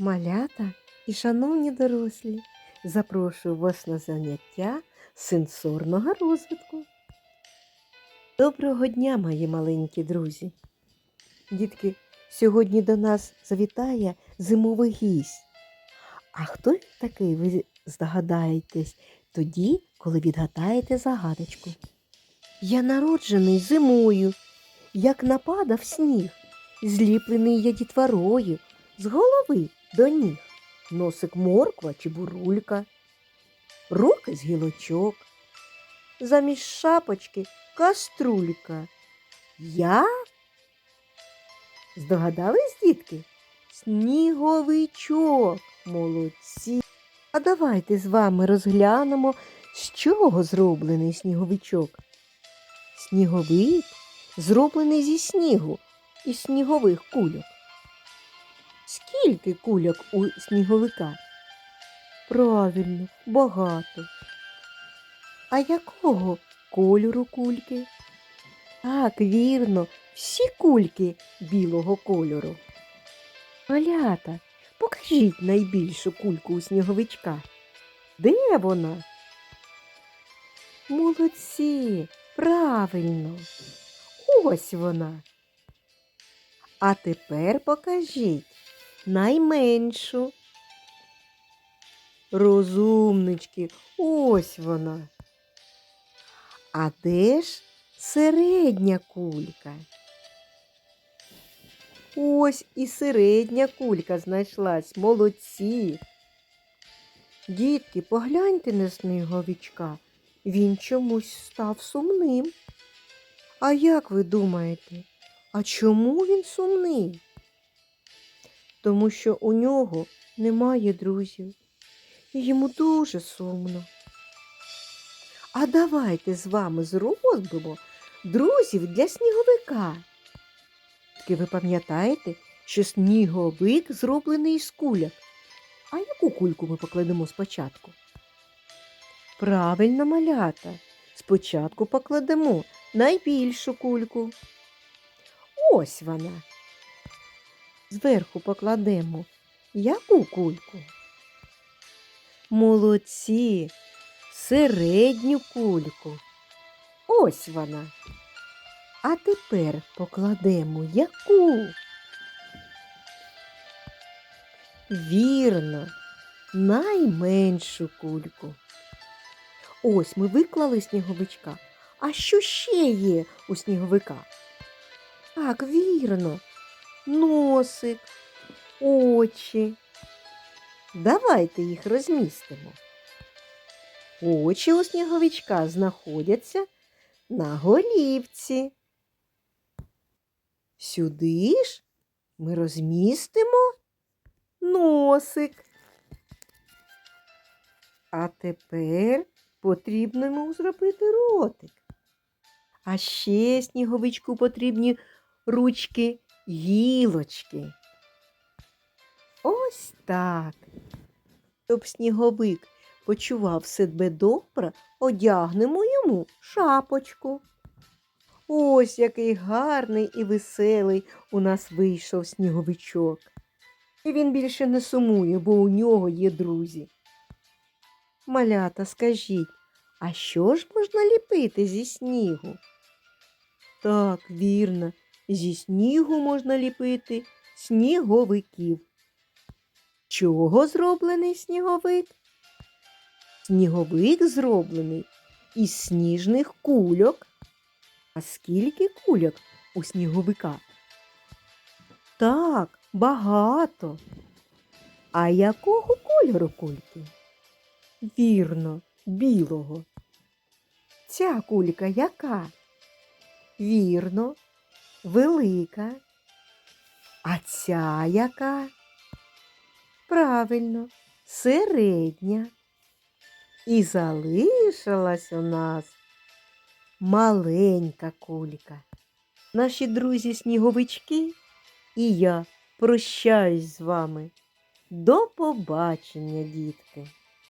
Малята і шановні дорослі, запрошую вас на заняття сенсорного розвитку. Доброго дня, мої маленькі друзі! Дітки, сьогодні до нас завітає зимовий гість. А хто він такий, ви здогадаєтесь тоді, коли відгадаєте загадочку. Я народжений зимою, як нападав сніг, зліплений я дітворою, з голови до ніг, носик морква чи бурулька, руки з гілочок, замість шапочки каструлька. Я? Здогадались, дітки? Сніговичок, молодці. А давайте з вами розглянемо, з чого зроблений сніговичок. Сніговик зроблений зі снігу і снігових кульок. Скільки кульок у сніговика? Правильно, багато. А якого кольору кульки? Так, вірно, всі кульки білого кольору. Малята, покажіть найбільшу кульку у сніговичка. Де вона? Молодці, правильно. Ось вона. А тепер покажіть найменшу. Розумнички, ось вона. А де ж середня кулька? Ось і середня кулька знайшлась, молодці. Дітки, погляньте на сніговичка. Він чомусь став сумним. А як ви думаєте, а чому він сумний? Тому що у нього немає друзів. І йому дуже сумно. А давайте з вами зробимо друзів для сніговика. Тільки ви пам'ятаєте, що сніговик зроблений із куляк. А яку кульку ми покладемо спочатку? Правильно, малята. Спочатку покладемо найбільшу кульку. Ось вона. Зверху покладемо яку кульку? Молодці, середню кульку. Ось вона. А тепер покладемо яку? Вірно, найменшу кульку. Ось ми виклали сніговичка. А що ще є у сніговика? Так, вірно, носик, очі. Давайте їх розмістимо. Очі у сніговичка знаходяться на голівці. Сюди ж ми розмістимо носик. А тепер потрібно йому зробити ротик. А ще сніговичку потрібні ручки гілочки. Ось так. Щоб сніговик почував себе добре, одягнемо йому шапочку. Ось який гарний і веселий у нас вийшов сніговичок. І він більше не сумує, бо у нього є друзі. Малята, скажіть, а що ж можна ліпити зі снігу? Так, вірно, зі снігу можна ліпити сніговиків. Чого зроблений сніговик? Сніговик зроблений із сніжних кульок. А скільки кульок у сніговика? Так, багато. А якого кольору кульки? Вірно, білого. Ця кулька яка? Вірно, велика. А ця яка? Правильно, середня. І залишилась у нас маленька кулька. Наші друзі сніговички і я прощаюсь з вами. До побачення, дітки!